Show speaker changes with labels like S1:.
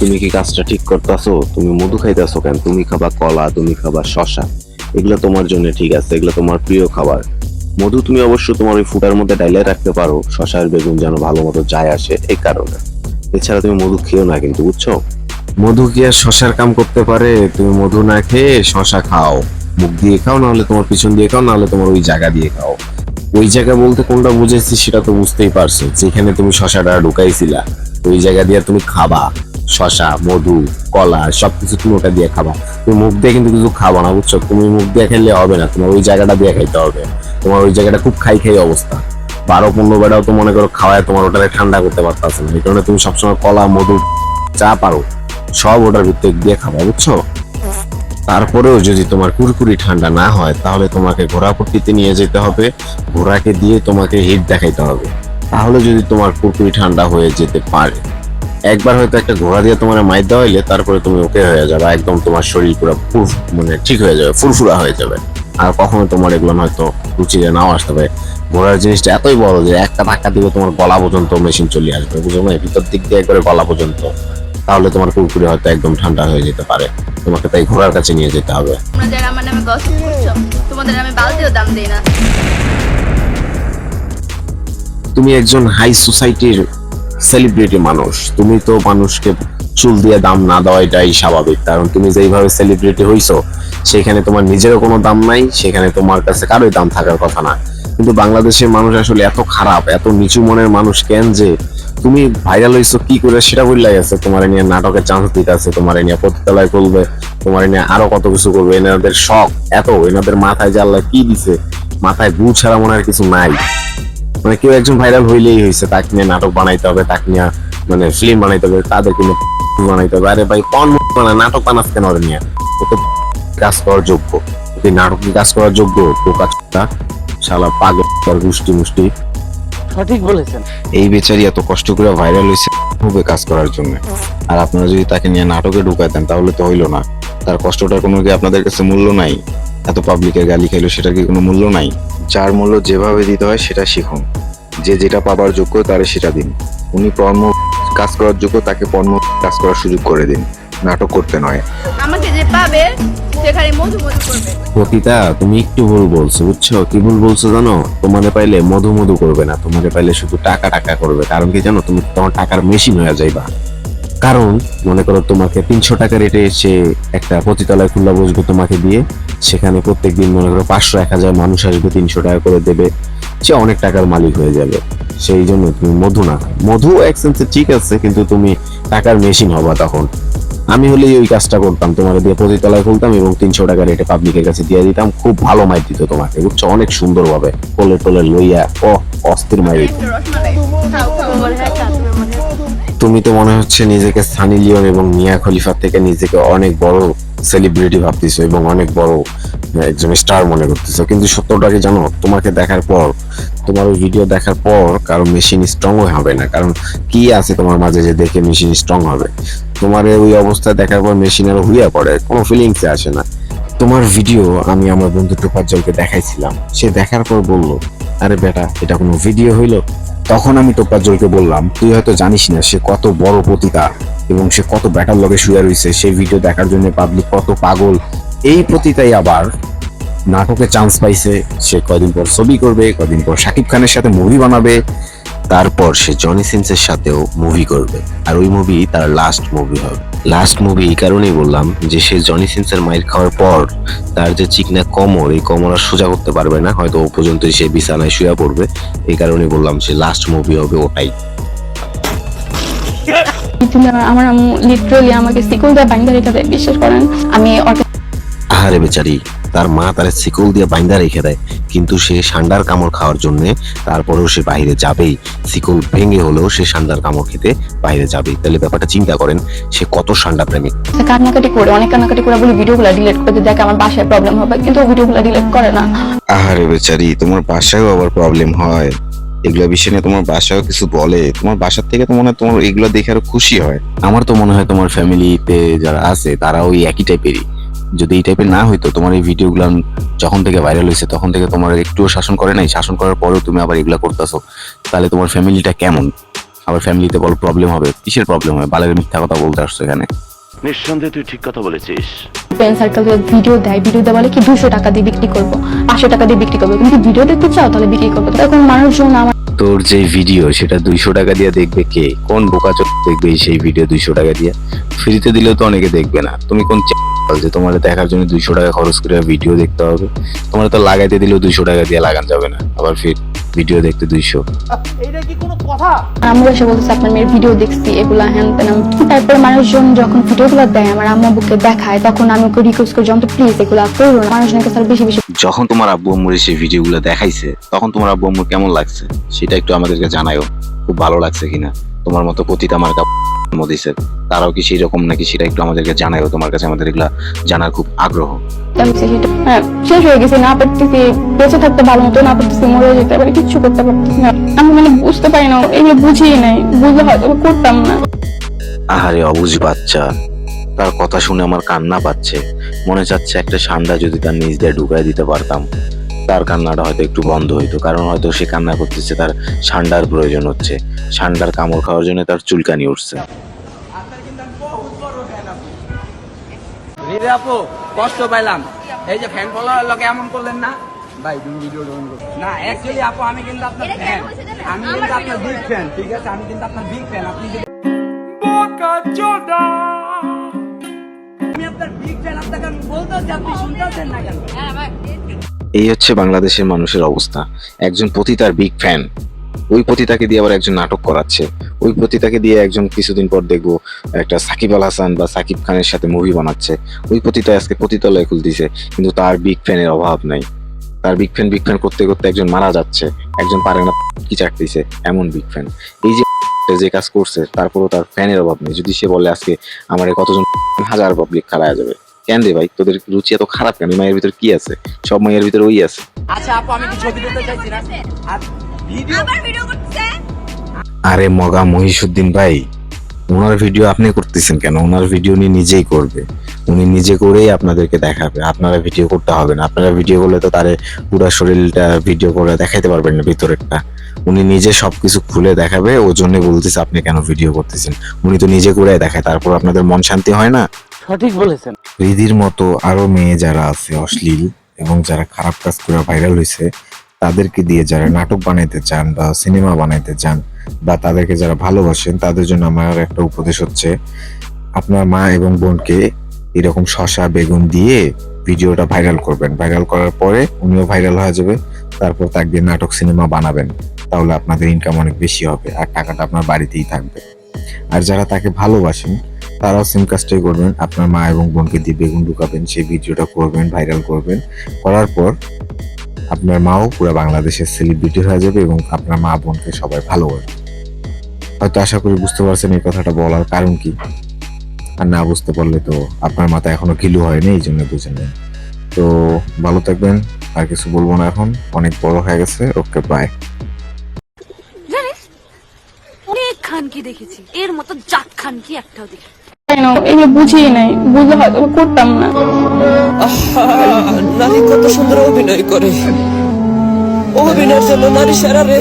S1: তুমি কি কাজটা ঠিক করতেছো? তুমি মধু খাইতেছো কেন? তুমি খাবা কলা, তুমি খাবা শশা এগুলো তোমার জন্য ঠিক আছে, এগুলো তোমার প্রিয় খাবার। মধু তুমি অবশ্য তোমার ওই ফুটার মধ্যে ডাইলে রাখতে পারো। শশার বেগুন যেন ভালো মতো যায় আসে, এই কারণে। এছাড়া তুমি মধু খেও না কিন্তু, বুঝছ? মধু কি আর শশার কাম করতে পারে? তুমি মধু না খেয়ে শশা খাও। মুখ দিয়ে খাও, নাহলে তোমার পিছন দিয়ে খাও, নাহলে তোমার ওই জায়গা দিয়ে খাও। ওই জায়গা বলতে কোনটা বুঝেছি সেটা তো বুঝতেই পারছ। যেখানে তুমি শশাটা ঢুকাইছিলা, ওই জায়গা দিয়ে তুমি খাবা। শশা, মধু, কলা, সবকিছু তুমি ওটা দিয়ে খাবা। তুমি মুখ দিয়ে কিন্তু কিছু খাবা না, বুঝছ? তুমি মুখ দিয়ে খেলে হবে না, তোমার ওই জায়গাটা দিয়ে খাইতে হবে। তোমার ওই জায়গাটা খুব খাই খাই অবস্থা। বারো পনেরো বেড়াও তো মনে করো খাওয়ায় তোমার ওটাকে ঠান্ডা করতে পারতাছে না। এই কারণে তুমি সবসময় কলা, মধু চা পারো, সব ওটার ভিতরে দিয়ে খাবা, বুঝছ? তারপরেও যদি তোমার কুরকুরি ঠান্ডা না হয়, তাহলে তোমাকে ঘোড়াপট্টিতে নিয়ে যেতে হবে। ঘোড়াকে দিয়ে তোমাকে হিট দেখাইতে হবে। তাহলে যদি তোমার কুরকুরি ঠান্ডা হয়ে যেতে পারে। একবার হয়তো একটা ঘোড়া দিয়ে তোমার মাইর দেওয়া হইলে তারপরে তুমি ওকে হয়ে যাবে। একদম তোমার শরীর পুরো ফুর মানে ঠিক হয়ে যাবে, ফুরফুরা হয়ে যাবে। আর কখনো তোমার এগুলো হয়তো রুচিতে নাও আসতে পারে। ঘোড়ার জিনিসটা এতই বড় যে একটা ধাক্কা দিবে তোমার গলা পর্যন্ত মেশিন চলে আসবে, বুঝো না? ভিতর দিক দিয়ে একবারে গলা পর্যন্ত। তাহলে তোমার কুরকুরি হয়তো একদম ঠান্ডা হয়ে যেতে পারে। তোমাকে তাই ঘোড়ার কাছে নিয়ে যেতে হবে।
S2: তোমরা যারা আমার নামে গসিপ করছ তোমাদের আমি বালতিও দাম দেই না।
S1: তুমি একজন হাই সোসাইটির সেলিব্রিটি মানুষ। তুমি তো মানুষকে চুল দিয়ে দাম না দেওয়া এটাই স্বাভাবিক। কারণ তুমি যেইভাবে সেলিব্রিটি হইছো সেখানে তোমার নিজেরও কোনো দাম নাই সেখানে তোমার কাছে কারোই দাম থাকার কথা না। কিন্তু বাংলাদেশের মানুষ আসলে এত খারাপ, এত নিচু মনের মানুষ কেন যে তুমি ভাইরাল হইছো, কি করে সেটা বললে গেছে? তোমার নিয়ে নাটকের চান্স দিতে আছে তোমার নিয়ে প্রতিতলায় করবে, তোমার নিয়ে আরও কত কিছু করবে, এনাদের শখ এত, এনাদের মাথায় যে কি দিছে, মাথায় গু ছাড়া মনে হয় কিছু নাই। মানে কেউ একজন ভাইরাল হইলেই হয়েছে তাকে নিয়ে নাটক বানাইতে হবে, তাকে নিয়ে মানে ফিল্ম বানাইতে হবে, তাদের নিয়ে বানাইতে হবে। আরে ভাই, কোন মানে নাটক বানাস কেন নিয়ে? ও তো কাজ করার যোগ্য। নাটক কাজ করার যোগ্য? তো কাজটা শালা পাগল গুষ্টি মুষ্টি
S3: সঠিক বলেছেন।
S1: এই বেচারি এত কষ্ট করে ভাইরাল হয়েছে খুবই কাজ করার জন্য। আর আপনারা যদি তাকে নিয়ে নাটকে ঢুকাতেন তাহলে তো হইল না। তার কষ্টটার কোনো কি আপনাদের কাছে মূল্য নাই? এত পাবলিকের গালি খাইলো সেটার কি কোনো মূল্য নাই? যার মূল্য যেভাবে দিতে হয় সেটা শিখুন। যে যেটা পাবার যোগ্য তারে সেটা দিন। উনি কর্ম কাজ করার যোগ্য তাকে কর্ম কাজ করার সুযোগ করে দিন। নাটক করতে নয়।
S2: আমাকে যে পাবে
S1: পতিতা, তুমি একটু ভুল বলছো, বুঝছ? কি ভুল বলছো জানো? তোমারে পাইলে মধু মধু করবে না, তোমারে পাইলে শুধু টাকা টাকা করবে। কারণ কি জানো, তুমি তোমার টাকার মেশিন হয়ে যাইবা। কারণ, মনে করো তোমাকে তিনশো টাকা রেটে এসে একটা পতিতলায় খুল্লা বসবে তোমাকে দিয়ে, সেখানে প্রত্যেক দিন মনে করো পাঁচশো, এক হাজার মানুষ আসবে, তিনশো টাকা করে দেবে। সে অনেক টাকার মালিক হয়ে যাবে। সেই জন্য তুমি মধু না, মধু এক সেন্সে ঠিক আছে, কিন্তু তুমি টাকার মেশিন হবা তখন। আমি হলে ওই কাজটা করতাম, তোমার দিয়ে প্রতিতলায় খুলতাম এবং তিনশো টাকা রেটে পাবলিকের কাছে দিয়ে দিতাম। খুব ভালো মাইর দিত তোমাকে, বুঝছ? অনেক সুন্দরভাবে। কোলে টোলে লইয়া ও অস্থির মাইর দিত। তুমি তো মনে হচ্ছে নিজেকে সানি লিওন এবং মিয়া খলিফার থেকে নিজেকে অনেক বড় সেলিব্রিটি ভাবতেছো এবং অনেক বড় একজন স্টার মনে করতেছো। কিন্তু সত্যটা কি জানো? তোমাকে দেখার পর, তোমার ওই ভিডিও দেখার পর কারও মেশিন স্ট্রং হবে না। কারণ কি আছে তোমার মাঝে যে দেখে মেশিন স্ট্রং হবে? তোমার ওই অবস্থা দেখার পর মেশিনের হুইয়া পড়ে, কোনো ফিলিংসে আসে না। তোমার ভিডিও আমি আমার বন্ধু টোপাজ্জলকে দেখাইছিলাম। সে দেখার পর বলল, আরে বেটা, এটা কোনো ভিডিও হইল? তখন আমি টোপাজ্জলকে বললাম, তুই হয়তো জানিস না সে কত বড় পতিতা এবং সে কত ব্যাটার লগে শুয়ে রয়েছে সেই ভিডিও দেখার জন্য পাবলিক কত পাগল। এই পতিতাই আবার নাটকে চান্স পাইছে, সে কয়দিন পর ছবি করবে, কয়দিন পর শাকিব খানের সাথে মুভি বানাবে, তারপর সে জনি সিন্সের সাথেও মুভি করবে। আর ওই মুভি তার লাস্ট মুভি হবে। লাস্ট মুভি এই কারণেই বললাম যে সে জনি সিনসের মাইর খাওয়ার পর তার যে চিকনা কমর এই কমর আর সোজা করতে পারবে না। হয়তো ও পর্যন্ত সে বিছানায় শুয়ে পড়বে। এই কারণেই বললাম সে লাস্ট মুভি হবে ওটাই।
S4: আমার আম্মু লিটারালি আমাকে সিকুল দেয় বাইন্দা এটা বিশ্বাস করেন আমি আরে
S1: আহারে বেচারি। তার মা তার শিকল দিয়ে বাইন্দা রেখে দেয়। কিন্তু সে সান্ডার কামড় খাওয়ার জন্য তারপরেও সে বাইরে যাবেই। শিকল ভেঙে হলেও সে সান্ডার কামড় খেতে বাইরে যাবেই। তাহলে ব্যাপারটা চিন্তা করেন সে কত সান্ডা প্রেমিক।
S4: কান্নাকাটি করে অনেক কান্নাকাটি করে বলে ভিডিওগুলো ডিলিট করে দিয়ে দেখে আমার বাসায় প্রবলেম হবে। কিন্তু ভিডিওগুলো ডিলিট করে না।
S1: আহারে বেচারি তোমার বাসায়ও আবার প্রবলেম হয়। এগুলো বিষয় নিয়ে তোমার বাসায়ও কিছু বলে। তোমার বাসার থেকে তো মনে হয় তোমার এগুলো দেখে আরও খুশি হয়। আমার তো মনে হয় তোমার ফ্যামিলিতে যারা আছে তারা ওই একই টাইপেরই যদি এই টাইপের না হইতো তোমার এই ভিডিওগুলো যখন থেকে ভাইরাল হয়েছে তখন থেকে তোমার একটুও শাসন করে নাই। শাসন করার পরেও তুমি আবার এগুলা করতেছো। তাহলে তোমার ফ্যামিলিটা কেমন?
S5: আবার ফ্যামিলিতে বল প্রবলেম হবে। কিসের প্রবলেম হবে? বালের মিথ্যা কথা বলতে আসছো এখানে।
S6: নিঃসন্দেহে তুই ঠিক কথা বলেছিস।
S4: ফ্রেন্ড সার্কেল ভিডিও দেয় ভিডিও দেওয়া বলে কি দুশো টাকা দিয়ে বিক্রি করব? পাঁচশো টাকা দিয়ে বিক্রি করব? তুমি ভিডিও দেখতে চাও? তাহলে বিক্রি করব। তখন মানুষজন আমার
S5: তোর যে ভিডিও সেটা দুইশো টাকা দিয়ে দেখবে কে? কোন বোকা চোখ দেখবে সেই ভিডিও দুইশো টাকা দিয়ে? ফ্রিতে দিলেও তো অনেকে দেখবে না। তুমি কোন যে তোমার দেখার জন্য দুইশো টাকা খরচ করে ভিডিও দেখতে হবে? তোমার তো লাগাইতে দিলেও দুইশো টাকা দিয়ে লাগান যাবে না। আবার ফির ভিডিও দেখতে দুইশো।
S4: আম্মু এসে বলতেছে আপনার মেয়ের ভিডিও দেখছি এগুলা হ্যান তেন তারপর মানুষজন যখন ভিডিওগুলো দেয় আমার আম্মু আব্বুকে দেখায় তখন আমি ওকে রিকোয়েস্ট করি যন্ত্র প্লিজ এগুলা করো না। মানুষজনের কাছে বেশি বেশি
S5: যখন তোমার আব্বু আম্মুর সেই ভিডিওগুলো দেখাইছে তখন তোমার আব্বু আম্মুর কেমন লাগছে? সেটা একটু আমাদেরকে জানায়ও। খুব ভালো লাগছে কিনা? তোমার মতো পতিত আমার দিছে। তারাও কি সেই রকম নাকি সেটা একটু আমাদেরকে জানায়ও। তোমার কাছে আমাদের এগুলা জানার খুব আগ্রহ।
S4: হ্যাঁ শেষ হয়ে গেছে না পারতেছি। বেঁচে থাকতে ভালো মতো না পারতেছি মরে যেতে পারে কিচ্ছু করতে পারতেছি না। আমি মানে বুঝতে পারি না এগুলো বুঝিয়ে নাই। বুঝলে হয়তো করতাম না।
S5: আহারে অবুঝ বাচ্চা। তার কথা শুনে আমার কান্না পাচ্ছে। মনে চাচ্ছে একটা ঠান্ডা যদি তার নিজ দিয়ে ঢুকাই দিতে পারতাম। তার কান্নাটা হয়তো একটু বন্ধ হইতো কারণ হয়তো সে কান্না করতেছে তার সান্ডার প্রয়োজন হচ্ছে। ঠান্ডার কামড় খাওয়ার জন্য তার চুলকানি উঠছে।
S7: আপু কষ্ট পাইলাম। এই যে ফ্যান ফলোয়ার লোকে এমন করলেন না? ভাই তুমি ভিডিও না অ্যাকচুয়ালি আপু আমি কিন্তু আপনার ফ্যান আমি কিন্তু আপনার বিগ ফ্যান ঠিক আছে? আমি কিন্তু আপনার বিগ ফ্যান আপনি
S5: এই হচ্ছে বাংলাদেশের মানুষের অবস্থা। একজন পতিতার বিগ ফ্যান ওই পতিতাকে দিয়ে আবার একজন নাটক করাচ্ছে। ওই পতিতাকে দিয়ে একজন কিছুদিন পর দেখব একটা সাকিব আল হাসান বা সাকিব খানের সাথে মুভি বানাচ্ছে। ওই পতিতা আজকে পতিতালয় খুলতেছে কিন্তু তার বিগ ফ্যানের অভাব নাই। তার বিগ ফ্যান বিগ ফ্যান করতে করতে একজন মারা যাচ্ছে। একজন পারে না কি চাকরিছে? এমন বিগ ফ্যান এই যে যে কাজ করছে তারপরও তার ফ্যানের অভাব নেই। যদি সে বলে আজকে আমার কতজন হাজার পাবলিক খারাপ যাবে। কেন রে ভাই? তোদের রুচি এত খারাপ কেন? মায়ের ভিতর কি আছে? সব মায়ের ভিতর ওই আছে।
S7: আচ্ছা আপু আমি কি ছবি দিতে চাইছি না? আর ভিডিও
S8: আবার ভিডিও করতেছে
S5: আরে মগা মহিষুদ্দিন ভাই ওনার ভিডিও আপনি করতেছেন কেন? ওনার ভিডিও উনি নিজেই করবে। উনি নিজে করেই আপনাদেরকে দেখাবে। আপনারা ভিডিও করতে হবে না। আপনারা ভিডিও করলে তো তারে পুরো শরীরটা ভিডিও করে দেখাইতে পারবেন না ভিতরেরটা। উনি নিজে সবকিছু খুলে দেখাবে ও জন্য বলতেছে আপনি কেন ভিডিও করতেছেন। উনি তো নিজে করে দেখায় তারপর আপনাদের মন শান্তি হয় না?
S3: সঠিক বলেছেন।
S5: রিদির মতো আরও মেয়ে যারা আছে, অশ্লীল এবং যারা খারাপ কাজ করে ভাইরাল হয়েছে তাদেরকে দিয়ে যারা নাটক বানাইতে চান বা সিনেমা বানাইতে চান বা তাদেরকে যারা ভালোবাসেন, তাদের জন্য আমার একটা উপদেশ হচ্ছে, আপনার মা এবং বোনকে এরকম শশা, বেগুন দিয়ে ভিডিওটা ভাইরাল করবেন। ভাইরাল করার পরে উনিও ভাইরাল হয়ে যাবে, তারপর তাকে দিয়ে নাটক সিনেমা বানাবেন। তাহলে আপনাদের ইনকাম অনেক বেশি হবে আর টাকাটা আপনার বাড়িতেই থাকবে। আর যারা তাকে ভালোবাসেন তারাও সেম কাজটাই করবেন, আপনার মা এবং বোনকে দিয়ে বেগুন ঢুকাবেন, সেই ভিডিওটা করবেন, ভাইরাল করবেন। করার পর আপনার মাও পুরো বাংলাদেশের সেলিব্রিটি হয়ে যাবে এবং আপনার মা, বোনকে সবাই ভালোবাসবে। হয়তো আশা করি বুঝতে পারছেন এই কথাটা বলার কারণ কি। আর না বুঝতে পারলে তো আপনার মাথা এখনও কিলু হয়নি, এই জন্য বুঝেন নেন। তো ভালো থাকবেন, আর কিছু বলব না এখন, অনেক বড় হয়ে গেছে, ওকে বাই
S9: অনেক খানকি দেখেছি, এর মতো জাত খানকি একটাও দেখি।
S4: তাই না? এগুলো বুঝিয়ে নাই বুঝলে করতাম না।
S10: নারী কত সুন্দর অভিনয় করে। অভিনয়ের জন্য নারী সারা রে।